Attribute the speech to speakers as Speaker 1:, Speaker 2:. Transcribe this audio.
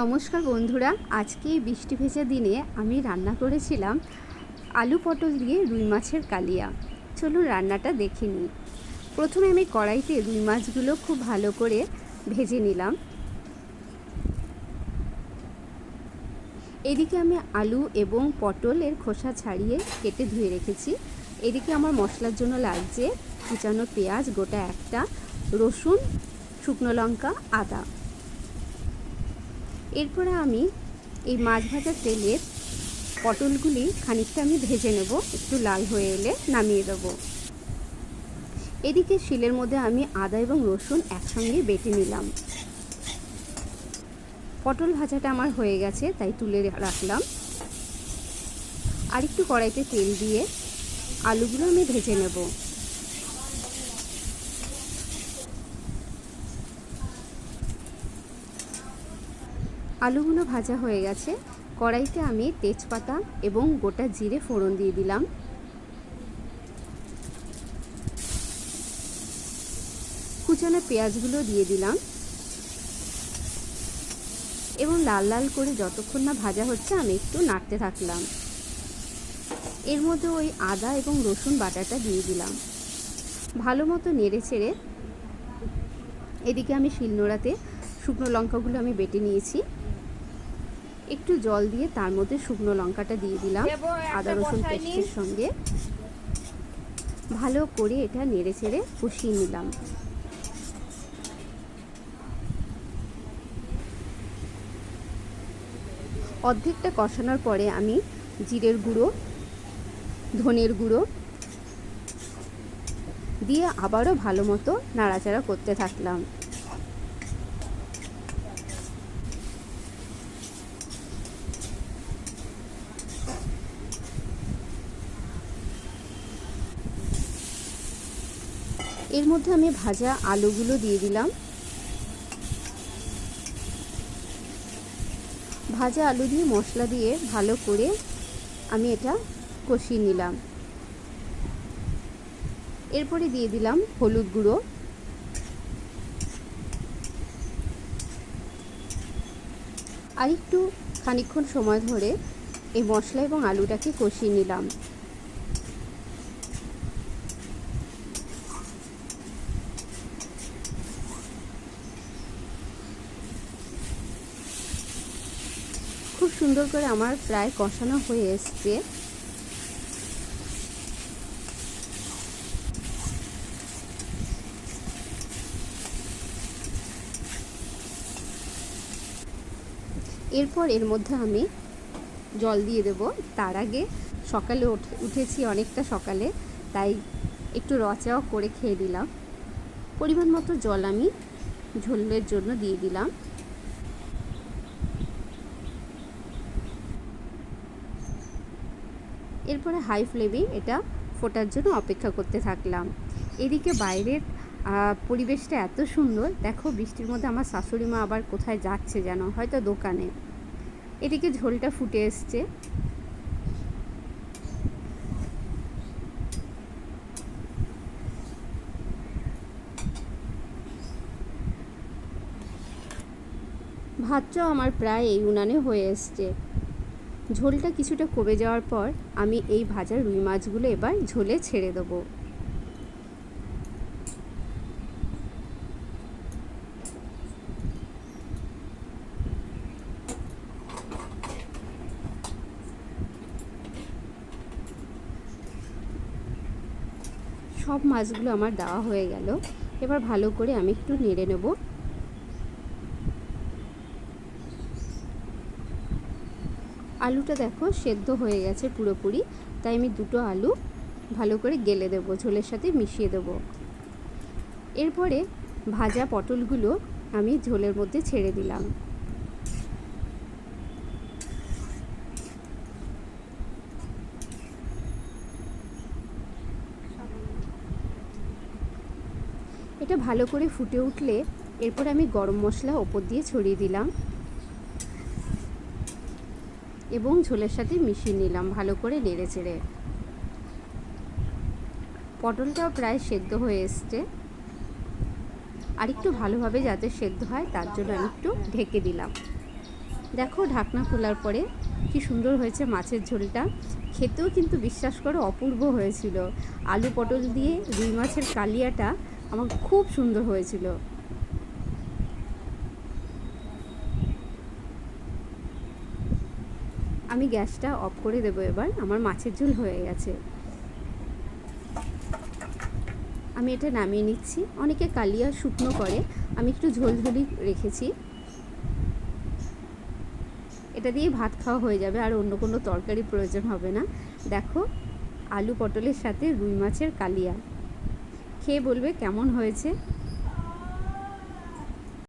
Speaker 1: নমস্কার বন্ধুরা, আজকে এই বৃষ্টি ভেজা দিনে আমি রান্না করেছিলাম আলু পটল দিয়ে রুই মাছের কালিয়া। চলুন রান্নাটা দেখে নিই। প্রথমে আমি কড়াইতে রুই মাছগুলো খুব ভালো করে ভেজে নিলাম। এদিকে আমি আলু এবং পটলের খোসা ছাড়িয়ে কেটে ধুয়ে রেখেছি। এদিকে আমার মশলার জন্য লাগছে কুচানো পেঁয়াজ, গোটা একটা, রসুন, শুকনো লঙ্কা, আদা। এরপরে আমি এই মাছ ভাজার তেলের পটলগুলি খানিকটা আমি ভেজে নেব, একটু লাল হয়ে এলে নামিয়ে দেবো। এদিকে শিলের মধ্যে আমি আদা এবং রসুন একসঙ্গে বেটে নিলাম। পটল ভাজাটা আমার হয়ে গেছে, তাই তুলে রাখলাম। আর একটু কড়াইতে তেল দিয়ে আলুগুলো আমি ভেজে নেব। আলুগুলো ভাজা হয়ে গেছে। কড়াইতে আমি তেজপাতা এবং গোটা জিরে ফোড়ন দিয়ে দিলাম। কুচানো পেঁয়াজগুলো দিয়ে দিলাম। এবং লাল লাল করে যতক্ষণ না ভাজা হচ্ছে, আমি একটু নাড়তে থাকলাম। এর মধ্যে ওই আদা এবং রসুন বাটাটা দিয়ে দিলাম। ভালো মতো নেড়ে ছেড়ে এদিকে আমি শিলনোড়াতে শুকনো লঙ্কাগুলো আমি বেটে নিয়েছি। একটু জল দিয়ে তার মধ্যে শুকনো লঙ্কাটা দিয়ে দিলাম আদা রসুন পেস্টের সঙ্গে। ভালো করে এটা নেড়ে ছেড়ে কষিয়ে নিলাম। অর্ধেকটা কষানোর পরে আমি জিরের গুঁড়ো ধনের গুঁড়ো দিয়ে আবারও ভালো মতো নাড়াচাড়া করতে থাকলাম। এর মধ্যে আমি ভাজা আলুগুলো দিয়ে দিলাম। ভাজা আলু দিয়ে মশলা দিয়ে ভালো করে আমি এটা কষিয়ে নিলাম। এরপরে দিয়ে দিলাম হলুদ গুঁড়ো। আর একটু খানিক্ষণ সময় ধরে এই মশলা এবং আলুটাকে কষিয়ে নিলাম খুব সুন্দর করে আমার প্রায় কষানো হয়ে এসছে। এরপর এর মধ্যে আমি জল দিয়ে দেব। তার আগে সকালে উঠেছি অনেকটা সকালে, তাই একটু রচাও করে খেয়ে দিলাম পরিমাণ মতো জল আমি ঝোলের জন্য দিয়ে দিলাম। এরপরে হাই ফ্লেমে এটা ফোটার জন্য অপেক্ষা করতে থাকলাম। এদিকে বাইরের পরিবেশটা এত সুন্দর, দেখো বৃষ্টির মধ্যে আমার শাশুড়ি মা আবার কোথায় যাচ্ছে যেন, হয়তো দোকানে। এদিকে ঝোলটা ফুটে এসছে। ভাতটাও আমার প্রায় এই উনানে হয়ে এসছে। ঝোলটা কিছুটা কমে যাওয়ার পর আমি এই ভাজা রুই মাছগুলো এবার ঝোলে ছেড়ে দেবো। সব মাছগুলো আমার দেওয়া হয়ে গেল। এবার ভালো করে আমি একটু নেড়ে নেব। আলুটা দেখো সেদ্ধ হয়ে গেছে পুরোপুরি। তাই আমি দুটো আলু ভালো করে গেলে দেবো, ঝোলের সাথে মিশিয়ে দেব। এরপরে ভাজা পটলগুলো আমি ঝোলের মধ্যে ছেড়ে দিলাম। এটা ভালো করে ফুটে উঠলে এরপর আমি গরম মশলা ওপর দিয়ে ছড়িয়ে দিলাম। এবং ঝোলের সাথে মিশিয়ে নিলাম ভালো করে নেড়ে চেড়ে পটলটাও প্রায় সেদ্ধ হয়ে এসছে। আর একটু ভালোভাবে যাতে সেদ্ধ হয়, তার জন্য আমি একটু ঢেকে দিলাম। দেখো, ঢাকনা খোলার পরে কি সুন্দর হয়েছে মাছের ঝোলটা। খেতেও কিন্তু বিশ্বাস করো অপূর্ব হয়েছিল। আলু পটল দিয়ে রুই মাছের কালিয়াটা আমার খুব সুন্দর হয়েছিল। আমি গ্যাসটা অফ করে দেবো এবার, আমার মাছের ঝোল হয়ে গেছে। আমি এটা নামিয়ে নিচ্ছি। অনেকে কালিয়া শুকনো করে, আমি একটু ঝোল ঝোলই রেখেছি। এটা দিয়ে ভাত খাওয়া হয়ে যাবে, আর অন্য কোনো তরকারি প্রয়োজন হবে না। দেখো, আলু পটলের সাথে রুই মাছের কালিয়া। খেয়ে বলবে কেমন হয়েছে?